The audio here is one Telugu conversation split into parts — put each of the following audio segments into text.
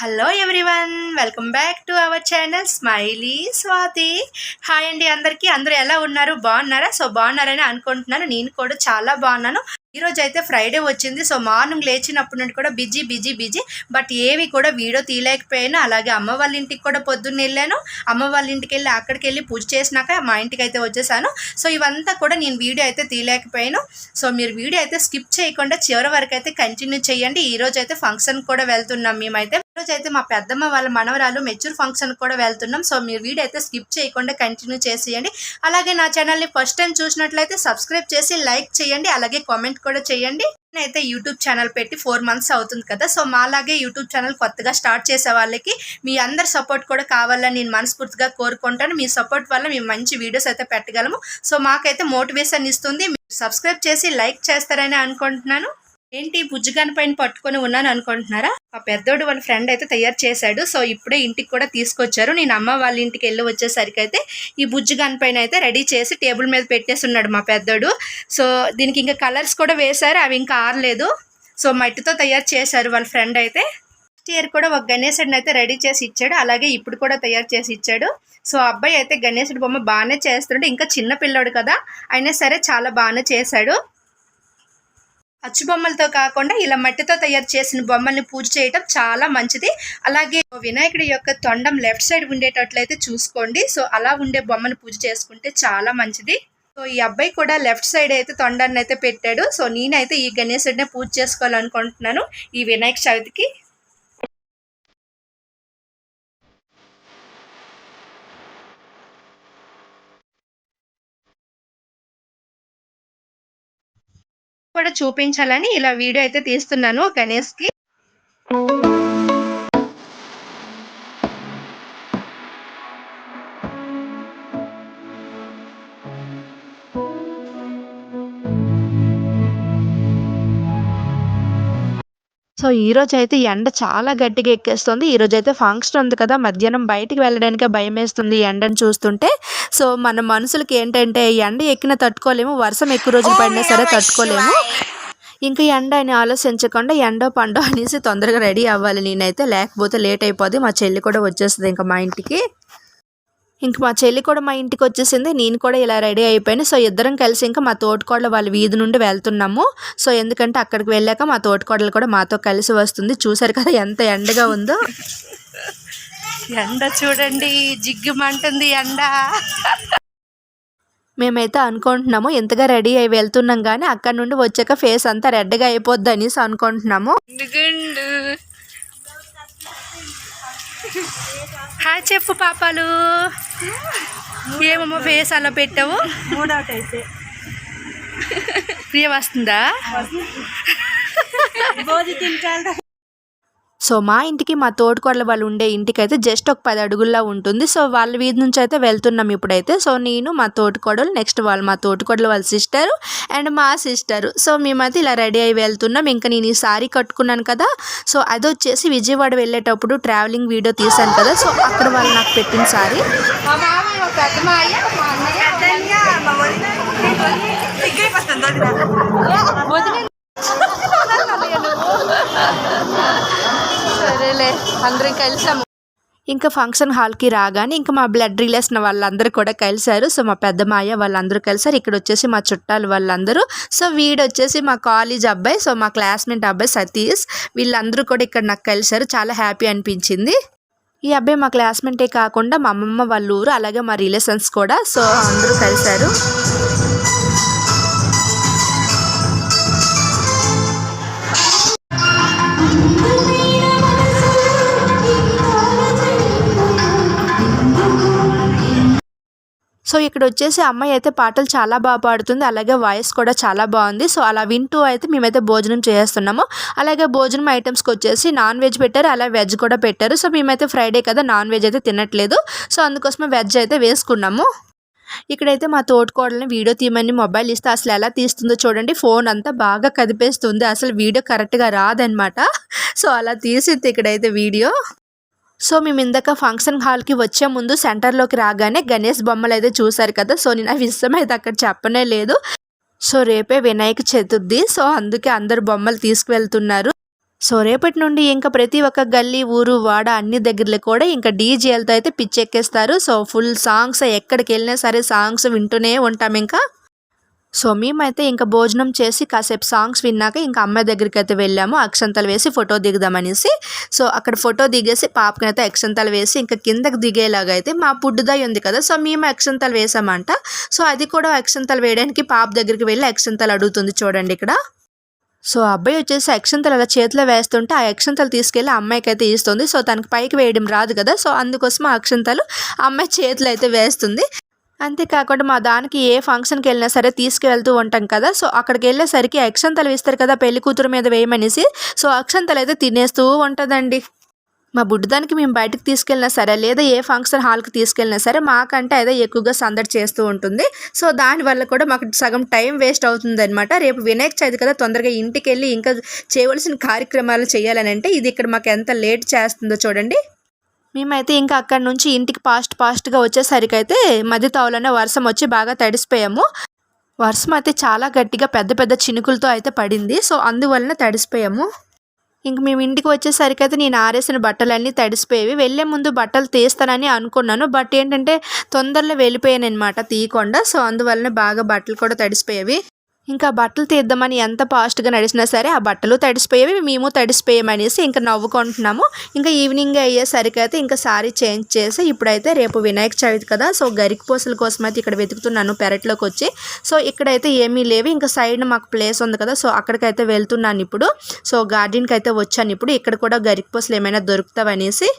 Hello everyone welcome back to our channel smiley Swathi hi అండి అందరికీ. అందరూ ఎలా ఉన్నారు? బాగున్నారా? సో బాగున్నారని అనుకుంటున్నాను. నేను కూడా చాలా బాగున్నాను. ఈరోజు అయితే ఫ్రైడే వచ్చింది. సో మార్నింగ్ లేచినప్పటి నుండి కూడా బిజీ బిజీ బిజీ. బట్ ఏవి కూడా వీడియో తీయలేకపోయాను. అలాగే అమ్మ వాళ్ళ ఇంటికి కూడా పొద్దున్న వెళ్ళాను. అమ్మ వాళ్ళ ఇంటికి వెళ్ళి అక్కడికి వెళ్ళి పూజ చేసినాక మా ఇంటికి అయితే వచ్చేసాను. సో ఇవంతా కూడా నేను వీడియో అయితే తీయలేకపోయాను. సో మీరు వీడియో అయితే స్కిప్ చేయకుండా చివరి వరకు అయితే కంటిన్యూ చేయండి. ఈ అయితే ఫంక్షన్ కూడా వెళ్తున్నాం మేమైతే. రోజు అయితే మా పెద్దమ్మ వాళ్ళ మనవరాలు మెచ్యూర్ ఫంక్షన్ కూడా వెళ్తున్నాం. సో మీరు వీడియో అయితే స్కిప్ చేయకుండా కంటిన్యూ చేసేయండి. అలాగే నా ఛానల్ని ఫస్ట్ టైం చూసినట్లయితే సబ్స్క్రైబ్ చేసి లైక్ చేయండి అలాగే కామెంట్ కూడా చేయండి. నేనైతే యూట్యూబ్ ఛానల్ పెట్టి ఫోర్ మంత్స్ అవుతుంది కదా. సో మాలాగే యూట్యూబ్ ఛానల్ కొత్తగా స్టార్ట్ చేసే వాళ్ళకి మీ అందరి సపోర్ట్ కూడా కావాలని నేను మనస్ఫూర్తిగా కోరుకుంటాను. మీ సపోర్ట్ వల్ల మేము మంచి వీడియోస్ అయితే పెట్టగలము. సో మాకైతే మోటివేషన్ ఇస్తుంది. మీరు సబ్స్క్రైబ్ చేసి లైక్ చేస్తారని అనుకుంటున్నాను. ఏంటి బుజ్జిగాని పైన పట్టుకొని ఉన్నాను అనుకుంటున్నారా? ఆ పెద్దోడు వాళ్ళ ఫ్రెండ్ అయితే తయారు చేశాడు. సో ఇప్పుడే ఇంటికి కూడా తీసుకొచ్చారు. నేను అమ్మ వాళ్ళ ఇంటికి వెళ్ళి వచ్చేసరికి అయితే ఈ బుజ్జిగాని పైన అయితే రెడీ చేసి టేబుల్ మీద పెట్టేసి ఉన్నాడు మా పెద్దోడు. సో దీనికి ఇంకా కలర్స్ కూడా వేశారు. అవి ఇంకా ఆరలేదు. సో మట్టితో తయారు చేశారు వాళ్ళ ఫ్రెండ్ అయితే. నెక్స్ట్ ఇయర్ కూడా ఒక గణేశుడిని అయితే రెడీ చేసి ఇచ్చాడు. అలాగే ఇప్పుడు కూడా తయారు చేసి ఇచ్చాడు. సో అబ్బాయి అయితే గణేశుడి బొమ్మ బాగానే చేస్తున్నాడు. ఇంకా చిన్న పిల్లోడు కదా. అయినా సరే చాలా బాగానే చేశాడు. అచ్చు బొమ్మలతో కాకుండా ఇలా మట్టితో తయారు చేసిన బొమ్మల్ని పూజ చేయటం చాలా మంచిది. అలాగే వినాయకుడి యొక్క తొండం లెఫ్ట్ సైడ్ ఉండేటట్లయితే చూసుకోండి. సో అలా ఉండే బొమ్మను పూజ చేసుకుంటే చాలా మంచిది. సో ఈ అబ్బాయి కూడా లెఫ్ట్ సైడ్ అయితే తొండాన్ని అయితే పెట్టాడు. సో నేనైతే ఈ గణేశుడినే పూజ చేసుకోవాలనుకుంటున్నాను. ఈ వినాయక చవితికి. కూడా చూపించాలని ఇలా వీడియో అయితే తీస్తున్నాను గణేష్కి. సో ఈ రోజు అయితే ఎండ చాలా గట్టిగా ఎక్కేస్తుంది. ఈ రోజు అయితే ఫంక్షన్ ఉంది కదా మధ్యాహ్నం బయటికి వెళ్ళడానికి భయం వేస్తుంది ఈ ఎండను చూస్తుంటే. సో మన మనుషులకి ఏంటంటే ఎండ ఎక్కిన తట్టుకోలేము వర్షం ఎక్కువ రోజులు పడినా సరే తట్టుకోలేము. ఇంకా ఎండ అని ఆలోచించకుండా ఎండో పండో అనేసి తొందరగా రెడీ అవ్వాలి. నేనైతే లేకపోతే లేట్ అయిపోద్ది. మా చెల్లి కూడా వచ్చేస్తుంది ఇంకా మా ఇంటికి. ఇంక మా చెల్లి కూడా మా ఇంటికి వచ్చేసింది. నేను కూడా ఇలా రెడీ అయిపోయాను. సో ఇద్దరం కలిసి ఇంకా మా తోటకోడల వాళ్ళ వీధి నుండి వెళ్తున్నాము. సో ఎందుకంటే అక్కడికి వెళ్ళాక మా తోటకోడలు కూడా మాతో కలిసి వస్తుంది. చూసారు కదా ఎంత ఎండగా ఉందో. ఎండ చూడండి. జిగ్గుమంటుంది ఎండ. మేమైతే అనుకుంటున్నాము ఎంతగా రెడీ అయి వెళ్తున్నాం కానీ అక్కడ నుండి వచ్చాక ఫేస్ అంతా రెడ్గా అయిపోద్ది అనేసి అనుకుంటున్నాము. హాయ్ చెప్పు పాపాలు. ఏమమ్మా ఫేస్ అలా పెట్టావు? మూడవటి అయితే ప్రియ వస్తుందా? భోజి తింటాడు సో మా ఇంటికి మా తోడుకోడల వాళ్ళు ఉండే ఇంటికి అయితే జస్ట్ ఒక పది అడుగుల్లో ఉంటుంది. సో వాళ్ళ వీధి నుంచి అయితే వెళ్తున్నాం ఇప్పుడైతే. సో నేను మా తోటికోడలు నెక్స్ట్ వాళ్ళు మా తోటికోడలు వాళ్ళ సిస్టరు అండ్ మా సిస్టరు. సో మేమైతే ఇలా రెడీ అయి వెళ్తున్నాం. ఇంకా నేను ఈ సారీ కట్టుకున్నాను కదా. సో అది వచ్చేసి విజయవాడ వెళ్ళేటప్పుడు ట్రావెలింగ్ వీడియో తీశాను కదా. సో అక్కడ వాళ్ళు నాకు పెట్టిన సారీ. అందరం కలిసాము ఇంకా ఫంక్షన్ హాల్కి రాగానే ఇంకా మా బ్లడ్ రిలేషన్ వాళ్ళందరూ కూడా కలిశారు. సో మా పెద్ద మాయ వాళ్ళందరూ కలిశారు. ఇక్కడ వచ్చేసి మా చుట్టాలు వాళ్ళందరూ. సో వీడు వచ్చేసి మా కాలేజ్ అబ్బాయి. సో మా క్లాస్మేట్ అబ్బాయి సతీష్. వీళ్ళందరూ కూడా ఇక్కడ నాకు కలిశారు. చాలా హ్యాపీ అనిపించింది. ఈ అబ్బాయి మా క్లాస్మేటే కాకుండా మా అమ్మమ్మ వాళ్ళ ఊరు అలాగే మా రిలేషన్స్ కూడా. సో అందరూ కలిశారు. సో ఇక్కడ వచ్చేసి అమ్మాయి అయితే పాటలు చాలా బాగా పాడుతుంది. అలాగే వాయిస్ కూడా చాలా బాగుంది. సో అలా వింటూ అయితే మేమైతే భోజనం చేస్తున్నాము అలాగే భోజనం ఐటమ్స్కి వచ్చేసి నాన్ వెజ్ పెట్టారు. అలా వెజ్ కూడా పెట్టారు. సో మేమైతే ఫ్రైడే కదా నాన్ వెజ్ అయితే తినట్లేదు. సో అందుకోసమే వెజ్ అయితే వేసుకున్నాము. ఇక్కడైతే మా తోటికోడల్ని వీడియో తీయమని మొబైల్ ఇస్తే అసలు ఎలా తీస్తుందో చూడండి. ఫోన్ అంతా బాగా కదిపేస్తుంది. అసలు వీడియో కరెక్ట్గా రాదనమాట. సో అలా తీసింది ఇక్కడైతే వీడియో. సో మేము ఇందాక ఫంక్షన్ హాల్కి వచ్చే ముందు సెంటర్లోకి రాగానే గణేష్ బొమ్మలు అయితే చూశారు కదా. సో నేను ఆ విషయం అయితే అక్కడ చెప్పనే లేదు. సో రేపే వినాయక చతుర్థి. సో అందుకే అందరు బొమ్మలు తీసుకువెళ్తున్నారు. సో రేపటి నుండి ఇంకా ప్రతి ఒక్క గల్లీ ఊరు వాడ అన్ని దగ్గరలో కూడా ఇంకా డీజేలతో అయితే పిచ్చెక్కేస్తారు. సో ఫుల్ సాంగ్స్ ఎక్కడికి వెళ్ళినా సరే సాంగ్స్ వింటూనే ఉంటాం ఇంకా. సో మేమైతే ఇంకా భోజనం చేసి కాసేపు సాంగ్స్ విన్నాక ఇంకా అమ్మాయి దగ్గరికి అయితే వెళ్ళాము అక్షంతలు వేసి ఫోటో దిగుదామనేసి. సో అక్కడ ఫోటో దిగేసి పాపకి అయితే అక్షంతలు వేసి ఇంకా కిందకి దిగేలాగా అయితే మా పుడ్డుదాయి ఉంది కదా సో మేము అక్షంతలు వేసామంట. సో అది కూడా అక్షంతలు వేయడానికి పాప దగ్గరికి వెళ్ళి అక్షంతలు అడుగుతుంది చూడండి ఇక్కడ. సో అబ్బాయి వచ్చేసి అక్షంతలు అలా చేతిలో వేస్తుంటే ఆ అక్షంతలు తీసుకెళ్ళి ఆ అమ్మాయికి అయితే ఇస్తుంది. సో తనకి పైకి వేయడం రాదు కదా సో అందుకోసం ఆ అక్షంతలు అమ్మాయి చేతిలో అయితే వేస్తుంది. అంతేకాకుండా మా దానికి ఏ ఫంక్షన్కి వెళ్ళినా సరే తీసుకువెళ్తూ ఉంటాం కదా. సో అక్కడికి వెళ్ళేసరికి అక్షంతలు ఇస్తారు కదా పెళ్ళి కూతురు మీద వేయమనేసి. సో అక్షంతలు అయితే తినేస్తూ ఉంటుందండి. మా బుడ్డదానికి మేము బయటకు తీసుకెళ్ళినా సరే లేదా ఏ ఫంక్షన్ హాల్కి తీసుకెళ్ళినా సరే మాకంటే అదే ఎక్కువగా సందడి చేస్తూ ఉంటుంది. సో దానివల్ల కూడా మాకు సగం టైం వేస్ట్ అవుతుంది అనమాట రేపు వినాయక చవితి కదా తొందరగా ఇంటికి వెళ్ళి ఇంకా చేయవలసిన కార్యక్రమాలు చేయాలని అంటే ఇది ఇక్కడ మాకు ఎంత లేట్ చేస్తుందో చూడండి. మేమైతే ఇంకా అక్కడ నుంచి ఇంటికి ఫాస్ట్ ఫాస్ట్గా వచ్చేసరికి అయితే మధ్య తావులోనే వర్షం వచ్చి బాగా తడిసిపోయాము. వర్షం అయితే చాలా గట్టిగా పెద్ద పెద్ద చినుకులతో అయితే పడింది. సో అందువలన తడిసిపోయాము. ఇంక మేము ఇంటికి వచ్చేసరికి అయితే నేను ఆరేసిన బట్టలన్నీ తడిసిపోయేవి. వెళ్ళే ముందు బట్టలు తీస్తానని అనుకున్నాను. బట్ ఏంటంటే తొందరలో వెళ్ళిపోయాను అనమాట తీయకుండా. సో అందువలన బాగా బట్టలు కూడా తడిసిపోయేవి. ఇంకా బట్టలు తీద్దామని ఎంత ఫాస్ట్గా నడిచినా సరే ఆ బట్టలు తడిసిపోయేవి మేము తడిసిపోయామనేసి ఇంకా నవ్వుకుంటున్నాము. ఇంకా ఈవినింగ్ అయ్యేసరికి అయితే ఇంకా సారీ చేంజ్ చేసి ఇప్పుడైతే రేపు వినాయక చవితి కదా సో గరికి పూసల కోసం అయితే ఇక్కడ వెతుకుతున్నాను పెరట్లోకి వచ్చి సో ఇక్కడైతే ఏమీ లేవు ఇంకా సైడ్ మాకు ప్లేస్ ఉంది కదా సో అక్కడికైతే వెళ్తున్నాను ఇప్పుడు. సో గార్డెన్కి అయితే వచ్చాను ఇప్పుడు ఇక్కడ కూడా గరికి పూసలు ఏమైనా దొరుకుతావనేసి.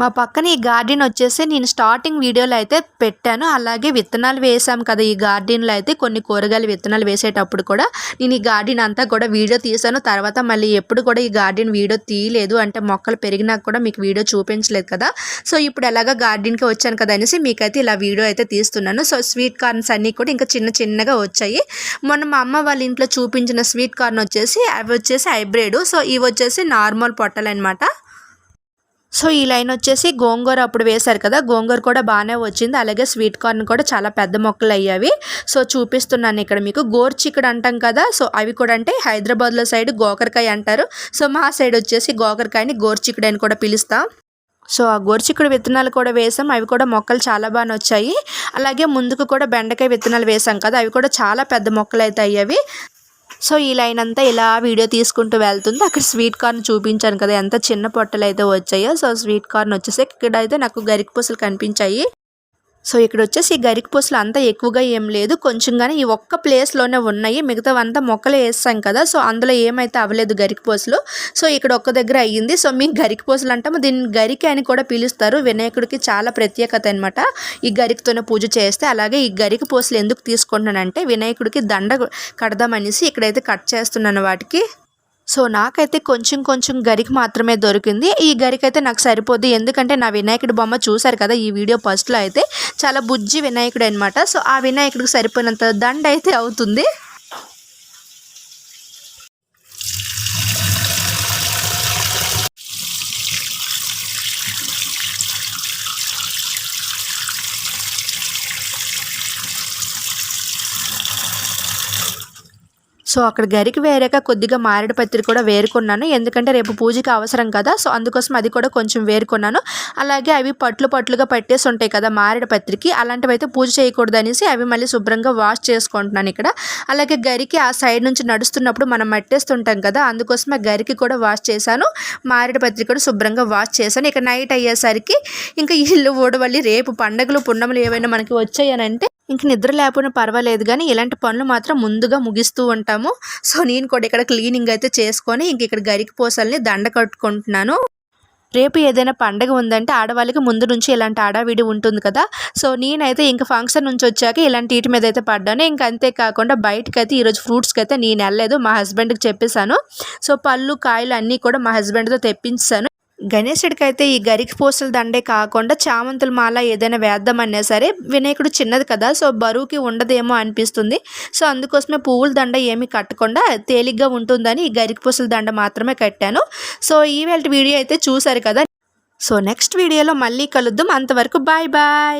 మా పక్కన ఈ గార్డెన్ వచ్చేసి నేను స్టార్టింగ్ వీడియోలో అయితే పెట్టాను. అలాగే విత్తనాలు వేసాం కదా ఈ గార్డెన్లో అయితే కొన్ని కూరగాయల విత్తనాలు వేసేటప్పుడు కూడా. నేను ఈ గార్డెన్ అంతా కూడా వీడియో తీసాను తర్వాత మళ్ళీ ఎప్పుడు కూడా ఈ గార్డెన్ వీడియో తీయలేదు. అంటే మొక్కలు పెరిగినాక కూడా మీకు వీడియో చూపించలేదు కదా. సో ఇప్పుడు ఎలాగ గార్డెన్కి వచ్చాను కదా అనేసి మీకైతే ఇలా వీడియో అయితే తీస్తున్నాను. సో స్వీట్ కార్న్స్ అన్నీ కూడా ఇంకా చిన్న చిన్నగా వచ్చాయి. మొన్న మా అమ్మ వాళ్ళ ఇంట్లో చూపించిన స్వీట్ కార్న్ వచ్చేసి అవి వచ్చేసి హైబ్రిడ్. సో ఇవి వచ్చేసి నార్మల్ పొట్టలు అనమాట సో ఈ లైన్ వచ్చేసి గోంగూర అప్పుడు వేశారు కదా గోంగూర కూడా బాగానే వచ్చింది. అలాగే స్వీట్ కార్న్ కూడా చాలా పెద్ద మొక్కలు అయ్యావి. సో చూపిస్తున్నాను ఇక్కడ మీకు. గోర్చిక్కుడు అంటాం కదా సో అవి కూడా అంటే హైదరాబాద్లో సైడ్ గోకరకాయ అంటారు. సో మా సైడ్ వచ్చేసి గోకరకాయని గోర్చిక్కుడు అని కూడా పిలుస్తాం. సో ఆ గోర్చిక్కుడు విత్తనాలు కూడా వేసాం. అవి కూడా మొక్కలు చాలా బాగా వచ్చాయి. అలాగే ముందుకు కూడా బెండకాయ విత్తనాలు వేసాం కదా అవి కూడా చాలా పెద్ద మొక్కలు అయితే అయ్యేవి. సో ఈ లైన్ అంతా ఇలా వీడియో తీసుకుంటూ వెళ్తుంది. అక్కడ స్వీట్ కార్న్ చూపించాను కదా ఎంత చిన్న పొట్టలు అయితే వచ్చాయో. సో స్వీట్ కార్న్ వచ్చేసి ఇక్కడ అయితే నాకు గరిక పూసలు కనిపించాయి. సో ఇక్కడ వచ్చేసి ఈ గరిక పూసలు అంతా ఎక్కువగా ఏం లేదు. కొంచెంగానే ఈ ఒక్క ప్లేస్లోనే ఉన్నాయి. మిగతావంతా మొక్కలు వేస్తాం కదా. సో అందులో ఏమైతే అవ్వలేదు గరిక పూసలు. సో ఇక్కడ ఒక్క దగ్గర అయ్యింది. సో మీ గరిక పూసలు అంటాము. దీన్ని గరిక అని కూడా పిలుస్తారు. వినాయకుడికి చాలా ప్రత్యేకత అనమాట ఈ గరికతోనే పూజ చేస్తే అలాగే ఈ గరిక పూసలు ఎందుకు తీసుకుంటున్నానంటే వినాయకుడికి దండ కడదామనేసి ఇక్కడైతే కట్ చేస్తున్నాను వాటికి. సో నాకైతే కొంచెం కొంచెం గరికి మాత్రమే దొరికింది. ఈ గరికి అయితే నాకు సరిపోద్ది. ఎందుకంటే నా వినాయకుడి బొమ్మ చూశారు కదా ఈ వీడియో ఫస్ట్లో అయితే. చాలా బుజ్జి వినాయకుడు అనమాట సో ఆ వినాయకుడికి సరిపోయినంత దండ అయితే అవుతుంది. సో అక్కడ గరికి వేరాక కొద్దిగా మారేడు పత్రి కూడా వేరుకున్నాను. ఎందుకంటే రేపు పూజకి అవసరం కదా సో అందుకోసం అది కూడా కొంచెం వేరుకున్నాను. అలాగే అవి పట్లు పట్లుగా పట్టేసి ఉంటాయి కదా మారేడు పత్రికి అలాంటివి అయితే పూజ చేయకూడదు అనేసి అవి మళ్ళీ శుభ్రంగా వాష్ చేసుకుంటున్నాను ఇక్కడ. అలాగే గరికి ఆ సైడ్ నుంచి నడుస్తున్నప్పుడు మనం మట్టేస్తుంటాం కదా అందుకోసం ఆ గరికి కూడా వాష్ చేశాను. మారేడు పత్రి కూడా శుభ్రంగా వాష్ చేశాను. ఇక నైట్ అయ్యేసరికి ఇంకా ఇల్లు ఊడవల్లి రేపు పండగలు పున్నములు ఏవైనా మనకి వచ్చాయనంటే ఇంక నిద్ర లేకపోయినా పర్వాలేదు కానీ ఇలాంటి పనులు మాత్రం ముందుగా ముగిస్తూ ఉంటాము. సో నేను కూడా ఇక్కడ క్లీనింగ్ అయితే చేసుకొని ఇంక ఇక్కడ గరికి పూసల్ని దండ కట్టుకుంటున్నాను. రేపు ఏదైనా పండగ ఉందంటే ఆడవాళ్ళకి ముందు నుంచి ఇలాంటి ఆడావిడి ఉంటుంది కదా. సో నేనైతే ఇంక ఫంక్షన్ నుంచి వచ్చాక ఇలాంటి వీటి మీద అయితే పడ్డాను. ఇంక అంతేకాకుండా బయటకి అయితే ఈరోజు ఫ్రూట్స్కి అయితే నేను వెళ్ళలేదు మా హస్బెండ్కి చెప్పేశాను. సో పళ్ళు కాయలు అన్నీ కూడా మా హస్బెండ్తో తెప్పించాను. గణేశుడికి అయితే ఈ గరికి పూసల దండే కాకుండా చామంతుల మాల ఏదైనా వేద్దామన్నా సరే వినాయకుడు చిన్నది కదా సో బరువుకి ఉండదేమో అనిపిస్తుంది. సో అందుకోసమే పువ్వుల దండ ఏమీ కట్టకుండా తేలిగ్గా ఉంటుందని ఈ గరికి పూసల దండ మాత్రమే కట్టాను. సో ఈవేళ వీడియో అయితే చూసారు కదా. సో నెక్స్ట్ వీడియోలో మళ్ళీ కలుద్దాం. అంతవరకు బాయ్ బాయ్.